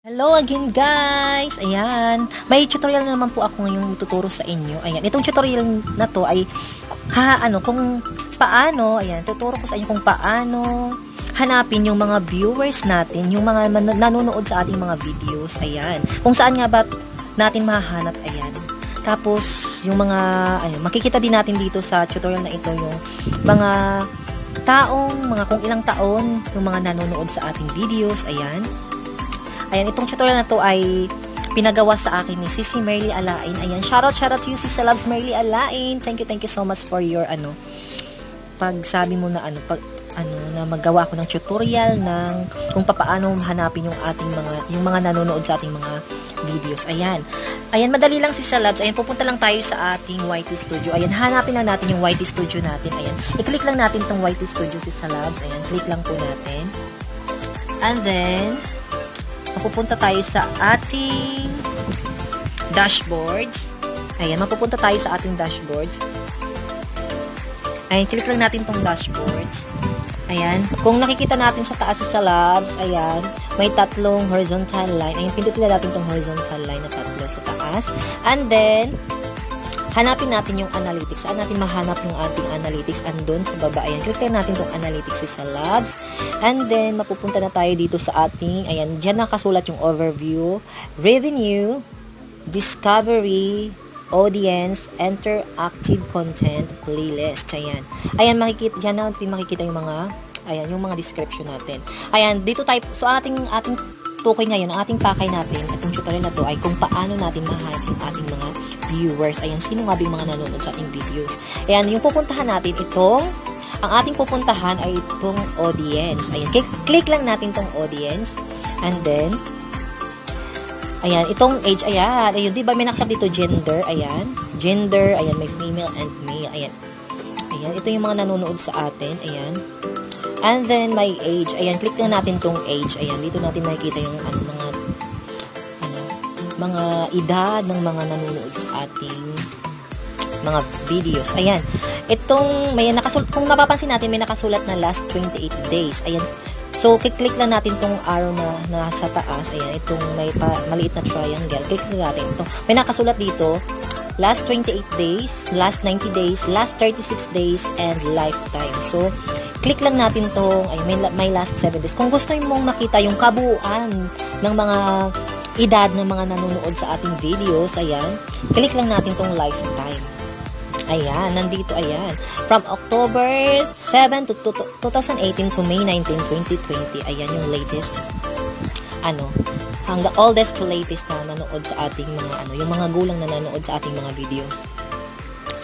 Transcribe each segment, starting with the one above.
Hello again guys! Ayan, may tutorial na naman po ako ngayong ituturo sa inyo. Ayan, itong tutorial na to ay ha, ano, kung paano, ayan, tuturo ko sa inyo kung paano hanapin yung mga viewers natin, yung mga nanonood sa ating mga videos. Ayan, kung saan nga ba natin mahahanap, ayan. Tapos, yung mga, ayun, makikita din natin dito sa tutorial na ito yung mga taong, mga kung ilang taon, yung mga nanonood sa ating videos, ayan. Ayan, itong tutorial na to ay pinagawa sa akin ni Sisi Merly Alain. Ayan, shoutout, shoutout to you, Sisi Loves Merly Alain. Thank you, thank you so much for your, ano, pag sabi mo na, ano, pag, ano, na magawa ako ng tutorial ng kung paano hanapin yung ating mga, yung mga nanonood sa ating mga videos. Ayan. Ayan, madali lang si Salabs. Ayan, pupunta lang tayo sa ating YT Studio. Ayan, hanapin lang natin yung YT Studio natin. Ayan, i-click lang natin tong YT Studio si Salabs. Ayan, click lang po natin. And then, mapupunta tayo sa ating dashboards. Ayan, mapupunta tayo sa ating dashboards. Ayan, click lang natin tong dashboards. Ayan, kung nakikita natin sa taas sa labs, ayan, may tatlong horizontal line. Ayan, pindutin na natin tong horizontal line na tatlo sa taas. And then, hanapin natin yung analytics. Saan natin mahanap yung ating analytics? Andun sa baba. Ayan, click natin tong analytics sa labs. And then, mapupunta na tayo dito sa ating, ayan, dyan nakasulat yung overview, revenue, discovery, audience, interactive content, playlist. Ayan. Ayan, makikita, dyan natin makikita yung mga, ayan, yung mga description natin. Ayan, dito tayo, so ating, ating tukoy ngayon, ang ating pakay natin, itong tutorial na to ay kung paano natin mahanap yung ating mga viewers. Ayan, sino nga ba yung mga nanonood sa ating videos. Ayan, yung pupuntahan natin, itong, ang ating pupuntahan ay itong audience. Ayan, click, lang natin itong audience. And then, ayan, itong age, ayan, ayun, di ba may nakasap dito gender, ayan, gender, ayan, may female and male, ayan. Ayan, ito yung mga nanonood sa atin, ayan. And then, my age. Ayan, click lang natin tong age. Ayan, dito natin makikita yung ano, mga ano, mga edad ng mga nanonood sa ating mga videos. Ayan. Itong, may nakasulat, kung mapapansin natin, may nakasulat na last 28 days. Ayan. So, click lang natin tong arrow na nasa taas. Ayan, itong may pa, maliit na triangle. Click lang natin ito. May nakasulat dito, last 28 days, last 90 days, last 36 days, and lifetime. So, click lang natin tong, ay, may, may last 7 days. Kung gusto mong makita yung kabuuan ng mga edad ng mga nanonood sa ating videos, ayan, click lang natin tong lifetime. Ayan, nandito, ayan. From October 7 to, to, to 2018 to May 19, 2020, ayan yung latest, ano, hanggang oldest to latest na nanood sa ating mga, ano, yung mga gulang na nanood sa ating mga videos.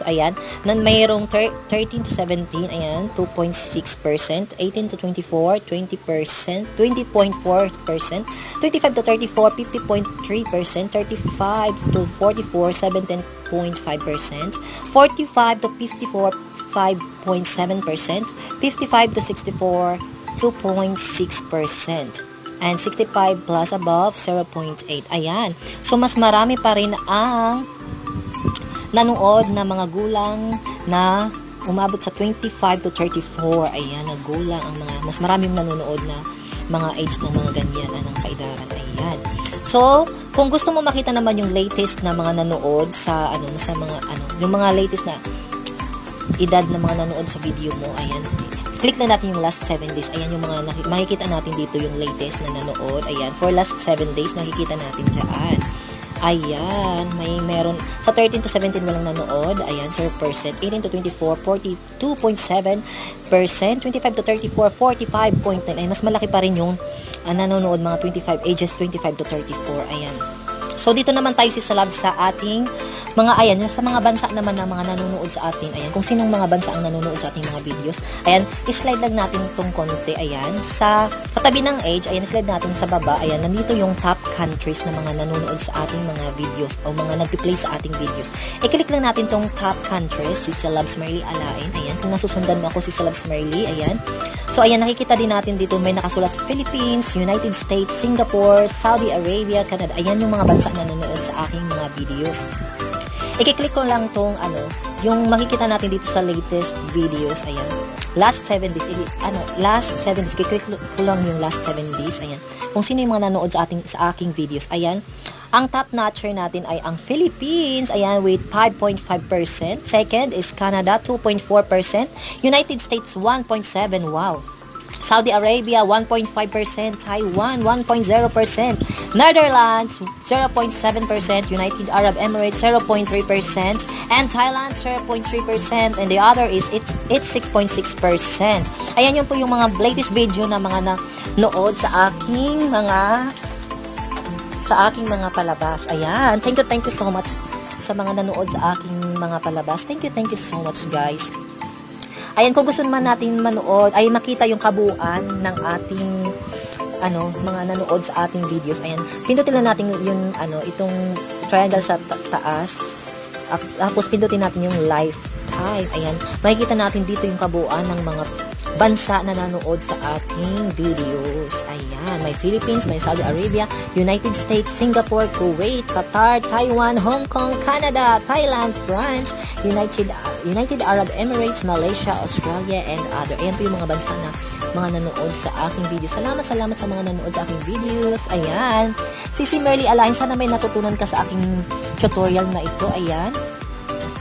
Ayan. Nan mayroong thir- 13 to 17, ayan, 2.6%. 18 to 24, 20%. 20.4%. 25 to 34, 50.3%. 35 to 44, 17.5%. 45 to 54, 5.7%. 55 to 64, 2.6%. And 65 plus above, 0.8. Ayan. So, mas marami pa rin ang nanood na mga gulang na umabot sa 25 to 34. Ayan, na gulang ang mga, mas maraming nanonood na mga age ng mga ganyan na ng kaedaran. Ayan. So, kung gusto mo makita naman yung latest na mga nanood sa, ano, sa mga, ano, yung mga latest na edad ng mga nanood sa video mo, ayan, click na natin yung last 7 days. Ayan yung mga, makikita natin dito yung latest na nanood. Ayan, for last 7 days, nakikita natin dyan. Ayan, may meron, sa 13 to 17 walang nanood, ayan, 0%, 18 to 24, 42.7%, 25 to 34, 45.9, ay mas malaki pa rin yung ah, nanonood, mga 25, ages 25 to 34, ayan. So, dito naman tayo si Salab sa ating mga, ayan, sa mga bansa naman na mga nanonood sa atin, ayan, kung sinong mga bansa ang nanonood sa ating mga videos, ayan, slide lang natin itong konti, ayan, sa katabi ng age, ayan, slide natin sa baba, ayan, nandito yung top countries na mga nanonood sa ating mga videos o mga nag-play sa ating videos. I-click lang natin tong top countries, si Celebs Merly Alain, ayan, kung nasusundan mo ako si Celebs Merly, ayan. So, ayan, nakikita din natin dito, may nakasulat Philippines, United States, Singapore, Saudi Arabia, Canada, ayan yung mga bansa nanonood sa aking mga videos. I-click ko lang tong ano, yung makikita natin dito sa latest videos, ayan. last 7 days, ano, last 7 days, kiklik ko lang yung last 7 days, ayan. Kung sino yung mga nanood sa, ating, sa aking videos, ayan. Ang top notcher natin ay ang Philippines, ayan, with 5.5%. Second is Canada, 2.4%. United States, 1.7%. Wow. Saudi Arabia 1.5%, Taiwan 1.0%, Netherlands 0.7%, United Arab Emirates 0.3%, and Thailand 0.3%, and the other is it's it's 6.6%. Ayan yun po yung mga latest video na mga nanood sa aking mga sa aking mga palabas. Ayan. Thank you, thank you so much sa mga nanood sa aking mga palabas. Thank you, thank you so much, guys. Ayan, kung gusto naman natin manood, ay makita yung kabuuan ng ating ano, mga nanood sa ating videos. Ayan, pindutin lang natin yung ano, itong triangle sa ta- taas. Ap- Tapos pindutin natin yung lifetime. Ayan, makikita natin dito yung kabuuan ng mga bansa na nanood sa ating videos. Ayan, may Philippines, may Saudi Arabia, United States, Singapore, Kuwait, Qatar, Taiwan, Hong Kong, Canada, Thailand, France, United United Arab Emirates, Malaysia, Australia, and other. Ayan po yung mga bansa na mga nanood sa aking video. Salamat, salamat sa mga nanood sa aking videos. Ayan. Sisi Merly Alain, sana may natutunan ka sa aking tutorial na ito. Ayan.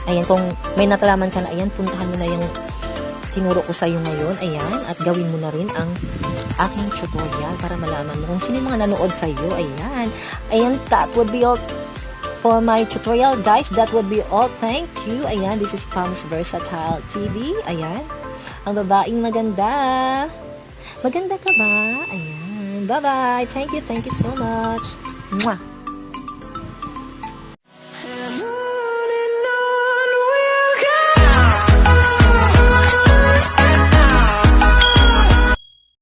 Ayan, kung may natalaman ka na, ayan, puntahan mo na yung tinuro ko sa iyo ngayon. Ayan, at gawin mo na rin ang aking tutorial para malaman mo kung sino mga nanood sa iyo. Ayan. Ayan, that would be all for my tutorial guys that would be all thank you ayan this is Pam's Versatile TV ayan ang babaeng maganda maganda ka ba ayan bye bye thank you thank you so much Mwah.